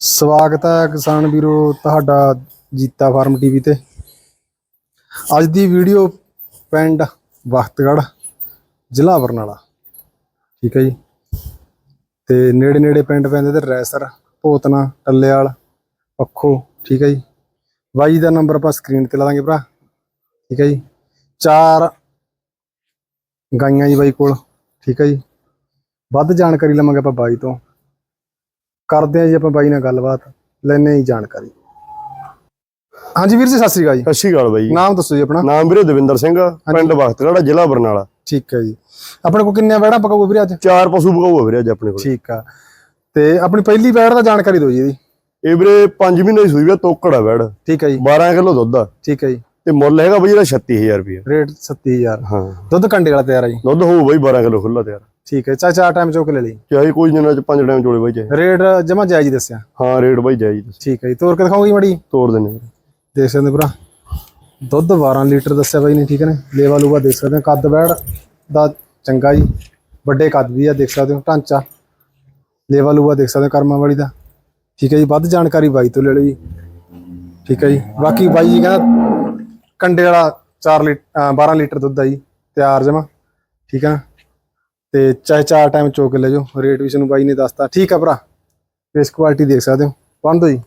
ਸਵਾਗਤ ਹੈ ਕਿਸਾਨ ਵੀਰੋ ਤੁਹਾਡਾ ਜੀਤਾ ਫਾਰਮ ਟੀਵੀ ਤੇ। ਅੱਜ ਦੀ ਵੀਡੀਓ ਪਿੰਡ ਵਖਤਗੜ੍ਹ, ਜ਼ਿਲ੍ਹਾ ਬਰਨਾਲਾ। ਠੀਕ ਹੈ ਜੀ। ਤੇ ਨੇੜੇ ਨੇੜੇ ਪਿੰਡ ਪੈਂਦੇ ਤੇ ਰੈਸਰ, ਭੋਤਨਾ, ਟੱਲੇਵਾਲ, ਪੱਖੋ, ਠੀਕ ਹੈ ਜੀ। ਬਾਈ ਦਾ ਨੰਬਰ ਆਪਾਂ ਸਕਰੀਨ ਤੇ ਲਾ ਦਾਂਗੇ ਭਰਾ। ਠੀਕ ਹੈ ਜੀ। ਚਾਰ ਗਾਈਆਂ ਜੀ ਬਾਈ ਕੋਲ। ਠੀਕ ਹੈ ਜੀ। ਵੱਧ ਜਾਣਕਾਰੀ ਲਵਾਂਗੇ ਆਪਾਂ ਬਾਈ ਤੋਂ। ਕਰਦੇ ਆ ਜੀ ਆਪਾਂ ਬਾਈ ਨਾਲ ਗੱਲਬਾਤ ਲੈਣੇ ਹੀ ਜਾਣਕਾਰੀ। ਹਾਂਜੀ ਵੀਰ ਜੀ ਸਤਿ ਸ੍ਰੀ ਅਕਾਲ ਜੀ। ਸਤਿ ਸ਼੍ਰੀ ਅਕਾਲ ਬਾਈ। ਨਾਮ ਦੱਸੋ ਜੀ ਆਪਣਾ। ਨਾਮ ਵੀਰੇ ਦਵਿੰਦਰ ਸਿੰਘ ਪਿੰਡ ਬਖਤਗੜਾ ਜ਼ਿਲ੍ਹਾ ਬਰਨਾਲਾ। ਠੀਕ ਹੈ ਜੀ। ਆਪਣੇ ਕੋਲ ਕਿੰਨੇ ਵੜਾ ਪਕਾਉ ਵੀਰੇ ਅੱਜ? ਚਾਰ ਪਸ਼ੂ ਆ ਵੀਰੇ ਅੱਜ ਆਪਣੇ ਕੋਲ। ਠੀਕ ਆ। ਤੇ ਆਪਣੀ ਪਹਿਲੀ ਵੈੜ ਦਾ ਜਾਣਕਾਰੀ ਦਿਓ ਜੀ ਇਹਦੀ। ਇਹ ਵੀਰੇ 5 ਮਹੀਨੇ ਦੀ ਸੂਈ ਵੀ ਆ, ਤੋਕੜ ਆ ਵੈੜ। ਠੀਕ ਹੈ ਜੀ। 12 ਕਿਲੋ ਦੁੱਧ ਆ। ਠੀਕ ਹੈ ਜੀ। ਤੇ ਮੁੱਲ ਹੈਗਾ ਬਾਈ ਇਹਦਾ 36000 ਰੁਪਏ ਰੇਟ 37000 ਹਾਂ। ਦੁੱਧ ਕੰਡੇ ਵਾਲਾ ਤਿਆਰ ਆ ਜੀ। ਦੁੱਧ ਹੋਊ ਬਾਈ 12 ਕਿਲੋ ਖੁੱਲਾ ਤਿਆਰ। ਠੀਕ ਹੈ ਚਾ ਚਾਰ ਟਾਈਮ ਚੋਕ ਲੈ ਲਈ। ਚਾਹੇ ਕੋਈ ਦਿਨਾਂ ਚ ਪੰਜ ਟਾਈਮ ਚੋਲੇ ਬਾਈ ਚਾਹੇ। ਰੇਟ ਜਮਾ ਜਾਇਜ਼ ਹੀ ਦੱਸਿਆ। ਹਾਂ ਰੇਟ ਬਾਈ ਜਾਇਜ਼ ਠੀਕ ਹੈ ਜੀ ਤੋਰ ਕੇ ਦਿਖਾਓਗੇ ਮੜੀ ਤੋੜ ਵੀਰੇ। ਦੇਖ ਸਕਦੇ ਹੋ ਭਰਾ ਦੁੱਧ 12 ਲੀਟਰ ਦੱਸਿਆ ਬਾਈ ਨੇ ਠੀਕ ਹੈ ਨੇ? ਲੇਵਾ ਲੂਵਾ ਦੇਖ ਸਕਦੇ ਹੋ ਕੱਦ ਬੈੜ ਦਾ ਚੰਗਾ ਜੀ ਵੱਡੇ ਕੱਦ ਦੀ ਆ ਦੇਖ ਸਕਦੇ ਹੋ ਢਾਂਚਾ। ਲੇਵਾ ਲੂਵਾ ਦੇਖ ਸਕਦੇ ਹੋ ਕਰਮਾਂ ਵਾਲੀ ਦਾ। ਠੀਕ ਹੈ ਜੀ ਵੱਧ ਜਾਣਕਾਰੀ ਬਾਈ ਤੋਂ ਲੈ ਲਓ ਜੀ। ਠੀਕ ਹੈ ਜੀ ਬਾਕੀ ਬਾਈ ਜੀ ਕਹਿੰਦਾ ਕੰਡੇ ਵਾਲਾ 4 ਲੀਟਰ 12 ਲੀਟਰ ਦੁੱਧ ਆ ਜੀ ਤਿਆਰ ਜਮਾ। ਠੀਕ ਆ ਤੇ ਚਾਹੇ ਚਾਰ ਟਾਈਮ ਚੋਕ ਲੈ ਜਾਓ ਰੇਟ ਵੀ ਤੁਹਾਨੂੰ ਬਾਈ ਨੇ ਦੱਸਤਾ। ਠੀਕ ਆ ਭਰਾ ਫੇਸ ਕੁਆਲਿਟੀ ਦੇਖ ਸਕਦੇ ਹੋ। ਬੰਦ ਹੋ ਜੀ।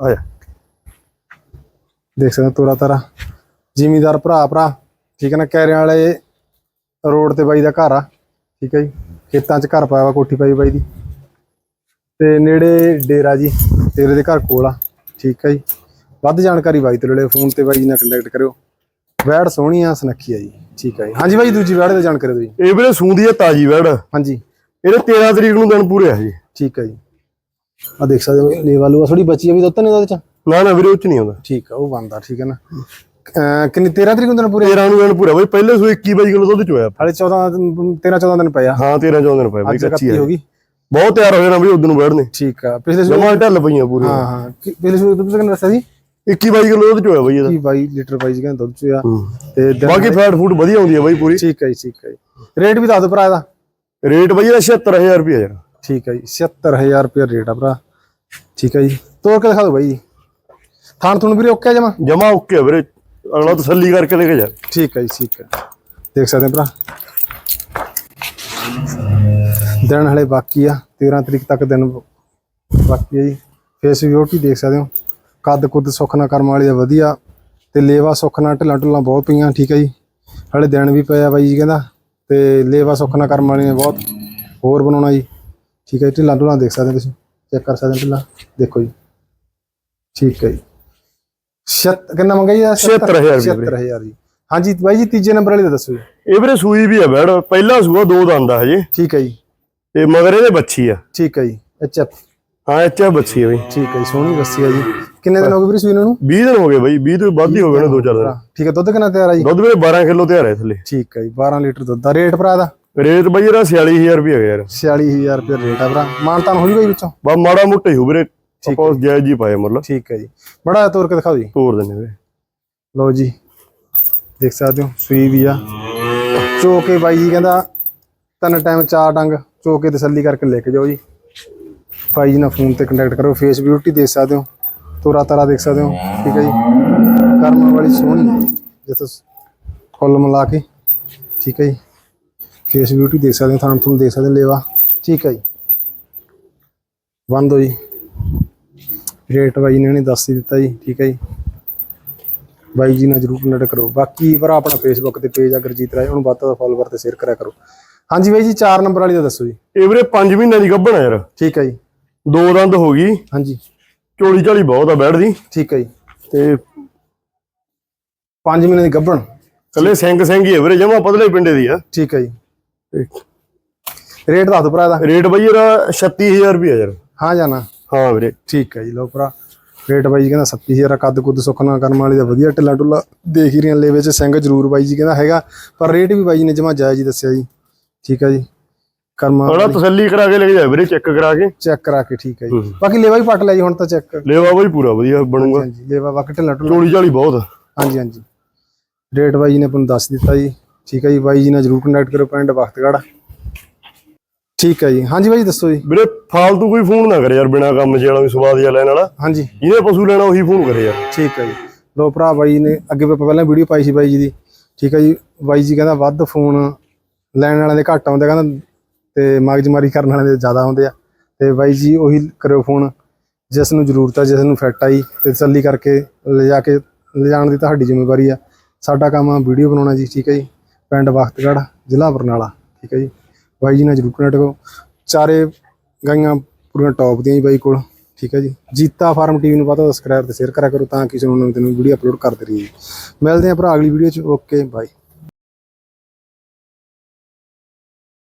ਆ ਦੇਖ ਸਕਦੇ ਹੋ ਤੋਰਾ ਤਾਰਾ। ਜ਼ਿਮੀਦਾਰ ਭਰਾ ਭਰਾ। ਠੀਕ ਹੈ ਨਾ, ਕੈਰਿਆਂ ਵਾਲੇ ਰੋਡ ਤੇ ਬਾਈ ਦਾ ਘਰ ਆ। ਠੀਕ ਹੈ ਜੀ। ਖੇਤਾਂ 'ਚ ਘਰ ਪਾਇਆ ਵਾ, ਕੋਠੀ ਪਾਈ ਬਾਈ ਦੀ। ਤੇ ਨੇੜੇ ਡੇਰਾ ਜੀ, ਡੇਰੇ ਦੇ ਘਰ ਕੋਲ ਆ। ਠੀਕ ਹੈ ਜੀ। ਵੱਧ ਜਾਣਕਾਰੀ ਬਾਈ ਤੋਂ ਲੈ ਫੋਨ ਤੇ ਬਾਈ ਨਾਲ ਕੰਟੈਕਟ ਕਰਿਓ। ਵੈੜ ਸੋਹਣੀ ਆ ਸੁਨੱਖੀ ਆ ਜੀ। ਠੀਕ ਹੈ ਜੀ। ਹਾਂਜੀ ਬਾਈ ਦੂਜੀ ਵੈੜ ਦੀ ਜਾਣਕਾਰੀ ਦਿਓ ਜੀ। ਇਹ ਵੀਰੇ ਸੂੰਦੀ ਆ ਤਾਜੀ ਵੈੜ। ਹਾਂਜੀ। ਇਹਦੇ 13 ਤਰੀਕ ਨੂੰ ਦਿਨ ਪੂਰੇ ਆ ਜੀ। ਠੀਕ ਹੈ ਜੀ। ਆ ਦੇਖ ਸਕਦੇ ਹੋ ਲੇਵਾ ਲੂਆ ਥੋੜੀ ਬਚੀ ਆ ਵੀ ਦੁੱਧ ਨਹੀਂ ਉਹਦੇ ਚ ਨਾ ਨਾ ਵੀਰੇ ਉੱਚ ਨਹੀਂ ਆਉਂਦਾ। ਠੀਕ ਆ ਉਹ ਬੰਦਾ ਠੀਕ ਹੈ ਨਾ। ਕਿੰਨੀ 13 ਤਰੀਕ ਨੂੰ ਦਿਨ ਪੂਰੇ? 13 ਨੂੰ ਦਿਨ ਪੂਰਾ ਬਾਈ। ਪਹਿਲੇ ਸੂ 21 ਬਾਈ ਕਿਲੋ ਦੁੱਧ ਚੋਇਆ ਹਾਲੇ 14 ਦਿਨ 13 14 ਦਿਨ ਪਏ ਆ। ਹਾਂ 13 14 ਦਿਨ ਪਏ ਬਾਈ ਕੱਚੀ ਆ। ਹੋ ਗਈ। ਬਹੁਤ ਤਿਆਰ ਹੋ ਜਾਣਾ ਬਈ ਉਦੋਂ ਨੂੰ ਵੈੜਨੇ ਠੀਕ ਆ ਪਿਛਲੇ ਸੂ ਜਮਾ ਢੱਲ ਪਈਆਂ ਪੂਰੀਆਂ। ਹਾਂ ਹਾਂ। ਪਿਛਲੇ ਸੂ ਤੁਸੀਂ ਕਿੰਨਾ ਦੱਸਿਆ ਸੀ? 21 22 ਕਿਲੋ ਦੁੱਧ ਚੋਇਆ ਬਾਈ ਇਹਦਾ। 22 ਲੀਟਰ ਪਾਈ ਜੀ ਦੁੱਧ ਚ ਆ। ਹੂੰ। ਤੇ ਬਾਕੀ ਫੈਟ ਫੂਡ ਵਧੀਆ ਆਉਂਦੀ ਹੈ ਬਾਈ ਪੂਰੀ। ਠੀਕ ਹੈ ਜੀ ਠੀਕ ਹੈ ਜੀ। ਰੇਟ ਵੀ ਦੱਸ ਦਿਓ ਭਰਾ ਇਹਦਾ। ਰੇਟ ਬਾਈ ਇਹਦਾ 76000 ਰੁਪਏ ਯਾਰ। ਠੀਕ ਹੈ ਜੀ 77000 ਰੁਪਏ ਰੇਟ ਆ ਭਰਾ। ਠੀਕ ਹੈ ਜੀ। ਤੋੜ ਕੇ ਦਿਖਾ ਦਿਓ ਬਾਈ ਜੀ। ਥਾਣ ਥੁਣ ਵੀਰੇ ਓਕੇ ਜਮਾ? ਜਮਾ ਓਕੇ ਆ ਵੀਰੇ। ਅਗਲਾ ਤਸੱਲੀ ਕਰਕੇ ਲੈ ਕੇ ਜਾ ਠੀਕ ਹੈ ਜੀ ਠੀਕ ਹੈ ਦੇਖ ਸਕਦੇ ਭਰਾ। ਦਿਨ ਹਲੇ ਬਾਕੀ ਆ। 13 ਤਰੀਕ ਤੱਕ ਦਿਨ ਬਾਕੀ ਹੈ ਜੀ। ਫੇਸ ਬਿਊਟੀ ਦੇਖ ਸਕਦੇ ਹੋ। ਕੱਦ ਕੁੱਦ ਸੁੱਖ ਨਾਲ ਕਰਮ ਵਾਲੀ ਦਾ ਵਧੀਆ। ਤੇ ਲੇਵਾ ਸੁੱਖ ਨਾਲ ਢਿੱਲਾਂ ਢੁੱਲਾਂ ਬਹੁਤ ਪਈਆਂ ਠੀਕ ਹੈ ਜੀ। ਹਲੇ ਦਿਨ ਵੀ ਪਏ ਆ ਬਾਈ ਜੀ ਕਹਿੰਦਾ। ਤੇ ਲੇਵਾ ਸੁੱਖ ਨਾਲ ਕਰਮ ਵਾਲੀ ਨੇ ਬਹੁਤ ਹੋਰ ਬਣਾਉਣਾ ਜੀ। ਠੀਕ ਹੈ ਢਿੱਲਾਂ ਢੁੱਲਾਂ ਦੇਖ ਸਕਦੇ ਤੁਸੀਂ। ਚੈੱਕ ਕਰ ਸਕਦੇ ਢਿੱਲਾਂ। ਦੇਖੋ ਜੀ। ਠੀਕ ਹੈ ਜੀ। ਛੱਤ ਕਿੰਨਾ ਮੰਗਾ ਜੀ ਇਹਦਾ? 76,000 ਰੁਪਏ 76000 ਜੀ ਹਾਂਜੀ ਬਾਈ ਜੀ ਤੀਜੇ ਨੰਬਰ ਵਾਲੀ ਦਾ ਦੱਸੋ ਜੀ। ਇਹ ਵੀਰੇ ਸੂਈ ਵੀ ਆ ਬੈੜ। ਪਹਿਲਾ ਸੂਆ ਦੋ ਦੰਦ ਆ ਹਜੇ। ਠੀਕ ਹੈ ਜੀ। ਤੇ ਮਗਰ ਇਹਦੇ ਬੱਚੀ ਆ। ਠੀਕ ਹੈ ਜੀ। ਅੱਛਾ। ਹਾਂ ਇੱਥੇ ਬੱਚੀ ਆ ਬਈ। ਠੀਕ ਹੈ ਜੀ ਸੋਹਣੀ ਬੱਸੀ ਆ ਜੀ। ਕਿੰਨੇ ਦਿਨ ਹੋ ਗਏ ਵੀਰੇ ਸੂਈ ਨੂੰ? 20 ਦਿਨ ਹੋ ਗਏ ਬਾਈ 20 ਤੋਂ ਵੱਧ ਹੀ ਹੋ ਗਏ ਨੇ ਦੋ ਚਾਰ ਦਿਨ। ਠੀਕ ਹੈ ਦੁੱਧ ਕਿੰਨਾ ਤਿਆਰ ਆ ਜੀ? ਦੁੱਧ ਵੀਰੇ 12 ਕਿਲੋ ਤਿਆਰ ਹੈ ਥੱਲੇ। ਠੀਕ ਹੈ ਜੀ 12 ਲੀਟਰ ਦੁੱਧ ਦਾ ਰੇਟ ਭਰਾ ਦਾ? ਰੇਟ ਬਾਈ ਇਹਦਾ 46000 ਰੁਪਏ ਹੈਗਾ ਯਾਰ। 46000 ਰੁਪਏ ਰੇਟ ਆ ਭਰਾ। ਮਾਨਤਾਨ ਹੋ ਜੂਗਾ ਜੀ ਵਿੱਚੋਂ? ਬਾ ਮਾੜਾ ਮੋਟਾ ਹੀ ਹੋ ਵੀਰੇ ਆਪਾਂ ਜਾਇਜ਼ ਜੀ ਪਾਏ ਮੁੱਲ ਠੀਕ ਹੈ ਜੀ। ਬੜਾ ਤੋਰ ਕੇ ਦਿਖਾਓ ਜੀ। ਤੋੜ ਦਿੰਦੇ ਵੀਰੇ। ਲਓ ਜੀ ਦੇਖ ਸਕਦੇ ਹੋ ਸੂਈ ਵੀ ਆ। ਚੋ ਕੇ ਬਾਈ ਜੀ ਕਹਿੰਦਾ ਤਿੰਨ ਟਾਈਮ ਚਾਰ ਡੰਗ ਚੋ ਕੇ ਤਸੱਲੀ ਕਰਕੇ ਲੈ ਕੇ ਜਾਓ ਜੀ। ਬਾਈ ਜੀ ਨਾਲ ਫੋਨ ਤੇ ਕੰਟੈਕਟ ਕਰੋ ਫੇਸ ਬਿਊਟੀ ਦੇਖ ਸਕਦੇ ਹੋ ਤੋਰਾ ਤਾਰਾ ਦੇਖ ਸਕਦੇ ਹੋ ਠੀਕ ਹੈ ਜੀ। ਕਰਮਾਂ ਵਾਲੀ ਸੋਹਣੀ ਹੈ ਜਿੱਥੇ ਕੁੱਲ ਮਿਲਾ ਕੇ ਠੀਕ ਹੈ ਜੀ। ਫੇਸ ਬਿਊਟੀ ਦੇਖ ਸਕਦੇ ਹੋ ਥਾਂ ਤੁਹਾਨੂੰ ਦੇਖ ਸਕਦੇ ਲੇਵਾ ਠੀਕ ਹੈ ਜੀ। ਬੰਦ ਹੋ ਜੀ। ਰੇਟ ਬਾਈ ਨੇ ਦੱਸ ਹੀ ਦਿੱਤਾ ਜੀ ਠੀਕ ਹੈ ਜੀ। ਬਾਈ ਜੀ ਨਾਲ ਜਰੂਰ ਕੰਟੈਕਟ ਕਰੋ। ਬਾਕੀ ਭਰਾ ਆਪਣਾ ਫੇਸਬੁੱਕ ਤੇ ਪੇਜ ਆ ਗੁਰਜੀਤ ਰਾਏ ਉਹਨੂੰ ਵੱਧ ਤੋਂ ਵੱਧ ਫੋਲੋਵਰ ਤੇ ਸ਼ੇਅਰ ਕਰਿਆ ਕਰੋ। ਹਾਂਜੀ ਬਾਈ ਜੀ 4 ਨੰਬਰ ਵਾਲੀ ਦਾ ਦੱਸੋ ਜੀ। ਇਹ ਵੀਰੇ 5 ਮਹੀਨਿਆਂ ਦੀ ਗੱਭਣ ਆ ਯਾਰ। ਠੀਕ ਹੈ ਜੀ। ਦੋ ਦੰਦ ਹੋ ਗਈ। ਹਾਂਜੀ। ਚੋਲੀ ਚਾਲੀ ਬਹੁਤ ਆ ਬੈੜ ਦੀ। ਠੀਕ ਹੈ ਜੀ। ਤੇ 5 ਮਹੀਨੇ ਦੀ ਗੱਭਣ। ਕੱਲੇ ਸਿੰਘ ਸਿੰਘ ਹੀ ਆ ਵੀਰੇ ਜਮਾ ਪਤਲੇ ਪਿੰਡੇ ਦੀ ਆ। ਠੀਕ ਹੈ ਜੀ। ਰੇਟ ਦੱਸ ਦਿਓ ਭਰਾ ਦਾ ਰੇਟ ਬਾਈ ਇਹਦਾ 36000 ਰੁਪਏ ਯਾਰ। ਹਾਂ ਜਾਣਾ ਹਾਂ ਵੀਰੇ। ਠੀਕ ਹੈ ਜੀ ਲਓ ਭਰਾ। ਰੇਟ ਬਾਈ ਜੀ ਕਹਿੰਦਾ 37000 ਕੱਦ ਕੁੱਦ ਸੁੱਖਣਾ ਕਰਮ ਵਾਲੀ ਦਾ ਵਧੀਆ ਢਿੱਲਾ ਢੁੱਲਾ ਦੇਖ ਹੀ ਰਹੀਆਂ ਲੈ ਵਿੱਚ ਸਿੰਘ ਜ਼ਰੂਰ ਬਾਈ ਜੀ ਕਹਿੰਦਾ ਹੈਗਾ। ਪਰ ਰੇਟ ਵੀ ਬਾਈ ਜੀ ਨੇ ਜਮਾ ਜਾਇਜ਼ ਹੀ ਦੱਸਿਆ ਜੀ। ਠੀਕ ਹੈ ਜੀ। ਕਰਮਾ ਥੋੜਾ ਤਸੱਲੀ ਕਰਾ ਕੇ ਲੈ ਕੇ ਜਾ ਵੀਰੇ ਚੈੱਕ ਕਰਾ ਕੇ। ਚੈੱਕ ਕਰਾ ਕੇ ਠੀਕ ਹੈ ਜੀ। ਬਾਕੀ ਲੇਵਾ ਹੀ ਪੱਟ ਲਿਆ ਜੀ ਹੁਣ ਤਾਂ ਚੈੱਕ ਲੇਵਾ ਬਾਈ ਪੂਰਾ ਵਧੀਆ ਬਣੂਗਾ। ਹਾਂਜੀ ਲੇਵਾ ਬਾਕੀ ਢਿੱਲਾ ਢੁੱਲਾ। ਚੋਲੀ ਚਾਲੀ ਬਹੁਤ। ਹਾਂਜੀ ਹਾਂਜੀ। ਰੇਟ ਬਾਈ ਜੀ ਨੇ ਤੁਹਾਨੂੰ ਦੱਸ ਦਿੱਤਾ ਜੀ। ਠੀਕ ਹੈ ਜੀ ਬਾਈ ਜੀ ਨਾਲ ਜਰੂਰ ਕੰਟੈਕਟ ਕਰੋ ਪਿੰਡ ਬਖਤਗੜ੍ਹ। ਠੀਕ ਹੈ ਜੀ। ਹਾਂਜੀ ਬਾਈ ਦੱਸੋ ਜੀ। ਵੀਰੇ ਫਾਲਤੂ ਕੋਈ ਫੋਨ ਨਾ ਕਰੇ ਯਾਰ ਬਿਨਾ ਕੰਮ ਜਿਹੜਾ ਵੀ ਸਵਾਦ ਜਿਹਾ ਲੈਣ ਵਾਲਾ। ਹਾਂਜੀ। ਜਿਹਨੇ ਪਸ਼ੂ ਲੈਣਾ ਉਹੀ ਫੋਨ ਕਰੇ ਯਾਰ। ਠੀਕ ਹੈ ਜੀ। ਲੋ ਭਰਾ ਬਾਈ ਨੇ ਅੱਗੇ ਆਪਾਂ ਪਹਿਲਾਂ ਵੀਡੀਓ ਪਾਈ ਸੀ ਬਾਈ ਜੀ ਦੀ। ਠੀਕ ਹੈ ਜੀ ਬਾਈ ਜੀ ਕਹਿੰਦਾ ਵੱਧ ਫੋਨ ਲੈਣ ਵਾਲਿਆਂ ਦੇ ਘੱਟ ਆਉਂਦੇ ਕਹਿੰਦਾ ਤੇ ਮਗਜਮਾਰੀ ਕਰਨ ਵਾਲਿਆਂ ਦੇ ਜ਼ਿਆਦਾ ਹੁੰਦੇ ਆ। ਤੇ ਬਾਈ ਜੀ ਉਹੀ ਕਰਿਓ ਫੋਨ, ਜਿਸ ਨੂੰ ਜ਼ਰੂਰਤ ਆ, ਜਿਸ ਨੂੰ ਫਿੱਟ ਆਈ ਤੇ ਤਸੱਲੀ ਕਰਕੇ ਲਿਜਾ ਕੇ ਲਿਜਾਣ ਦੀ ਤੁਹਾਡੀ ਜ਼ਿੰਮੇਵਾਰੀ ਆ। ਸਾਡਾ ਕੰਮ ਆ ਵੀਡੀਓ ਬਣਾਉਣਾ ਜੀ, ਠੀਕ ਹੈ ਜੀ। ਪਿੰਡ ਬਖਤਗੜ੍ਹ, ਜ਼ਿਲ੍ਹਾ ਬਰਨਾਲਾ, ਠੀਕ ਹੈ ਜੀ। ਬਾਈ ਜੀ ਨਾਲ ਜ਼ਰੂਰ ਕਨੈਕਟ ਕਰੋ। ਚਾਰੇ ਗਾਈਆਂ ਪੂਰੀਆਂ ਟੌਪ ਦੀਆਂ ਜੀ ਬਾਈ ਕੋਲ, ਠੀਕ ਹੈ ਜੀ। ਜੀਤਾ ਫਾਰਮ ਟੀਵੀ ਨੂੰ ਪਤਾ ਸਬਸਕ੍ਰਾਈਬ ਤੇ ਸ਼ੇਅਰ ਕਰਿਆ ਕਰੋ ਤਾਂ ਕਿ ਤੁਹਾਨੂੰ ਨਵੀਂ ਨਵੀਂ ਵੀਡੀਓ ਅਪਲੋਡ ਕਰਦੇ ਰਹੀਏ। ਮਿਲਦੇ ਹਾਂ ਭਰਾ ਅਗਲੀ ਵੀਡੀਓ ਚ। Okay, bye.